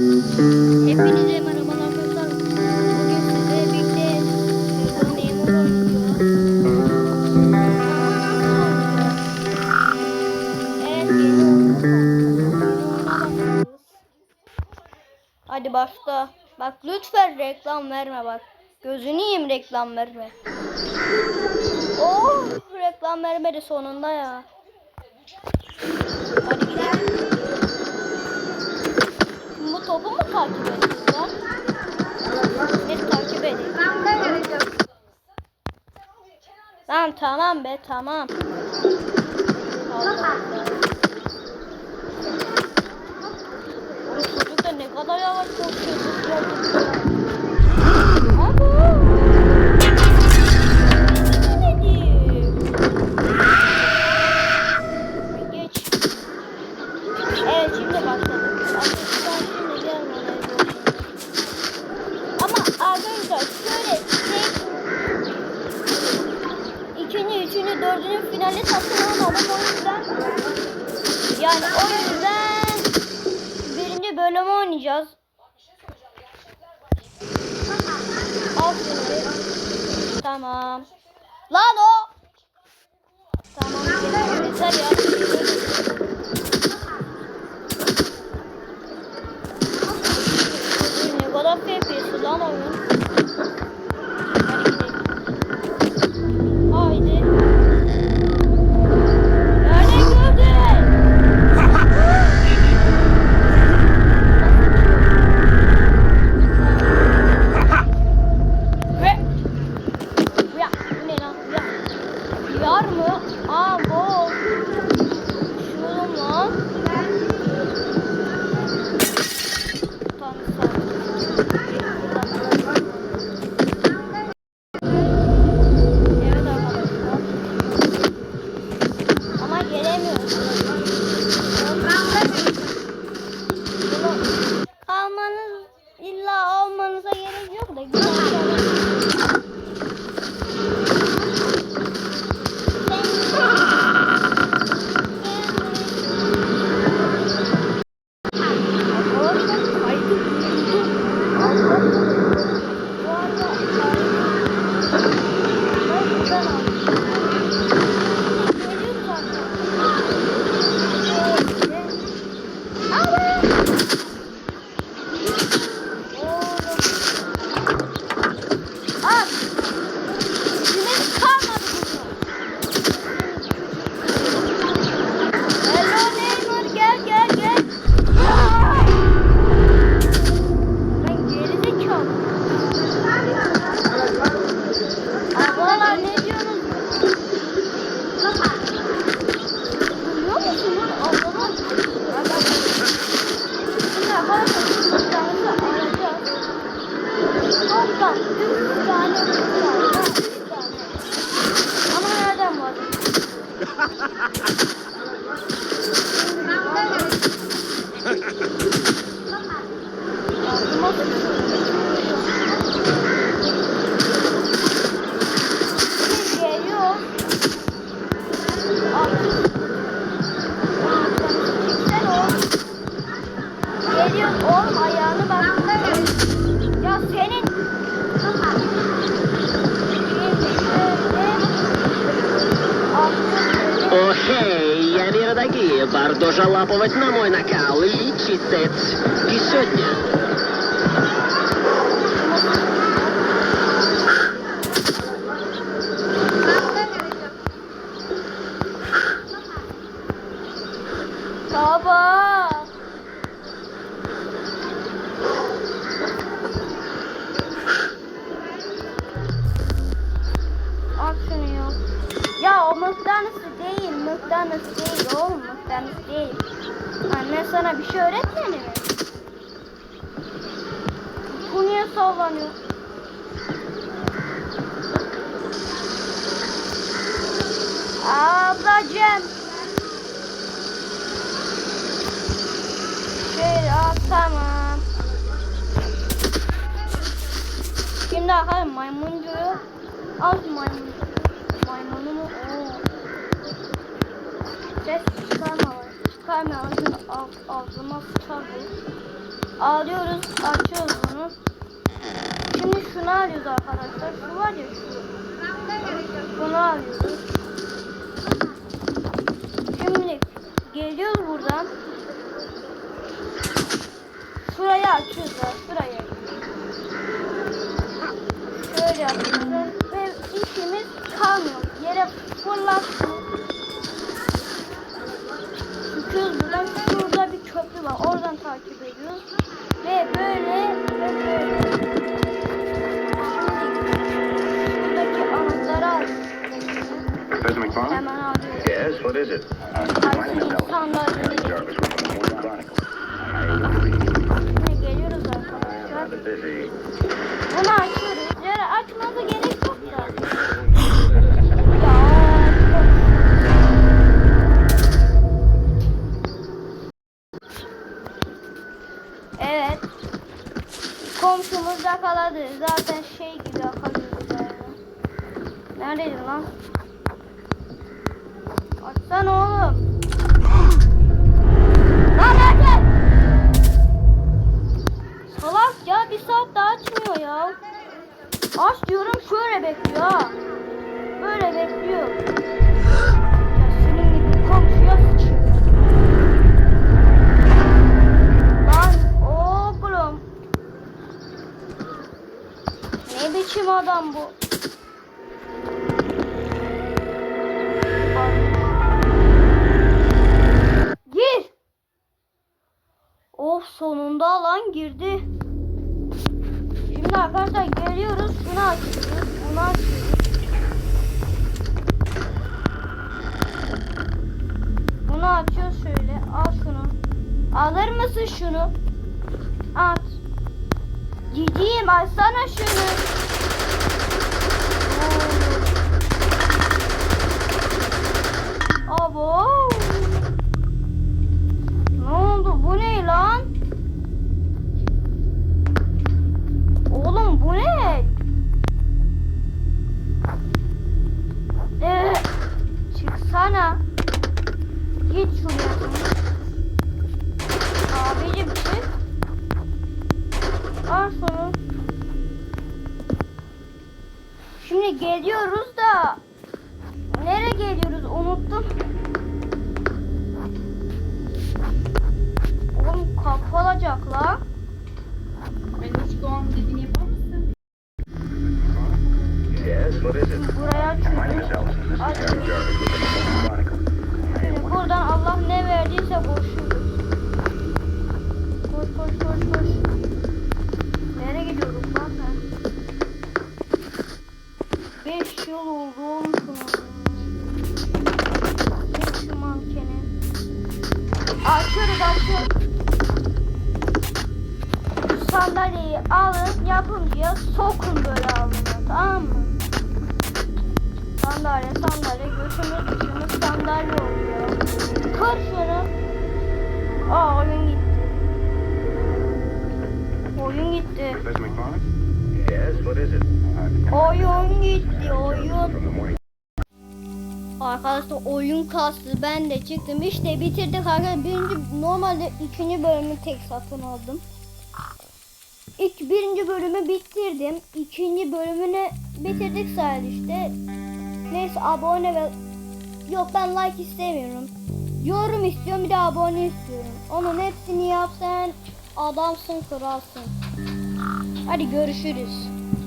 Hepinize merhabalar arkadaşlar. Bugün sizlerle birlikte oyuna başlıyoruz. Hadi başla. Bak lütfen reklam verme bak. Gözünü yiyeyim reklam verme. Oh reklam vermedi sonunda ya. Topu mu takip ediyorlar? Ne takip edeyim? Tamam tamam be tamam. Allah çocuk da ne kadar yavaş koşuyor. Dördüncü finali satın almadım o yüzden yani o yüzden birinci bölümü oynayacağız. Al şimdi. Tamam. Lan o. Tamam. Yeter ya. İlla almanıza gerek yok da Ha ha ha! Варто жалапувати на мой накал і чистець. І сьогодні. Baba. Al şunu ya. Ya o mıknatısı değil, mıknatıs değil oğlum, mıknatıs değil. Sana bir şey öğretmedi mi? Bu niye sallanıyor? Ablacığım. Şöyle al tamam. Şimdi bakalım maymuncuyu al maymun. Maymunu mu? Oo. Ses çıkarma. Çıkarma ağzını ağzıma sıçar bu. Alıyoruz, açıyoruz bunu. Şimdi şunu alıyoruz arkadaşlar. Şu var ya şu. Bunu alıyoruz. Şimdi geliyoruz buradan. Şurayı açıyoruz. Şurayı. Şöyle yapıyoruz. Ve işimiz kalmıyor. Yere fırlattı. Morning Chronicle. Şimdi geliyoruz arkadaşlar. Bunu açıyoruz. Yani açmanıza gerek yok da. Evet. Komşumuz yakaladı. Zaten şey gibi yani. Neredeydi lan? Açsana oğlum. Lan nerede? Salak ya bir saat daha açmıyor ya. Aç diyorum şöyle bekliyor. Böyle bekliyor. Ya senin gibi komşuya. Lan oğlum. Ne biçim adam bu? Gir. Sonunda lan girdi. Şimdi arkadaşlar geliyoruz. Şunu açıyoruz. Bunu açıyoruz. Bunu açıyoruz şöyle. Al şunu. Alır mısın şunu? At. Ciciyim açsana şunu. Oo. Abo. Ne oldu? Bu ne lan? Oğlum bu ne? Ee, çıksana. Git şuraya. Abicim çık. Al şunu. Şimdi geliyoruz da nereye geliyoruz unuttum. Sandalyeyi alın yapımcıya sokun böyle alnına tamam mı? Sandalye sandalye götümüz dışımız sandalye oluyor. Kır şunu. Aa oyun gitti. Oyun gitti. Oyun gitti oyun. Arkadaşlar oyun kastı ben de çıktım işte bitirdik arkadaşlar birinci normalde ikinci bölümü tek satın aldım. İlk birinci bölümü bitirdim. İkinci bölümünü bitirdik sadece işte. Neyse abone ve yok ben like istemiyorum. Yorum istiyorum bir de abone istiyorum. Onun hepsini yap sen adamsın kralsın. Hadi görüşürüz.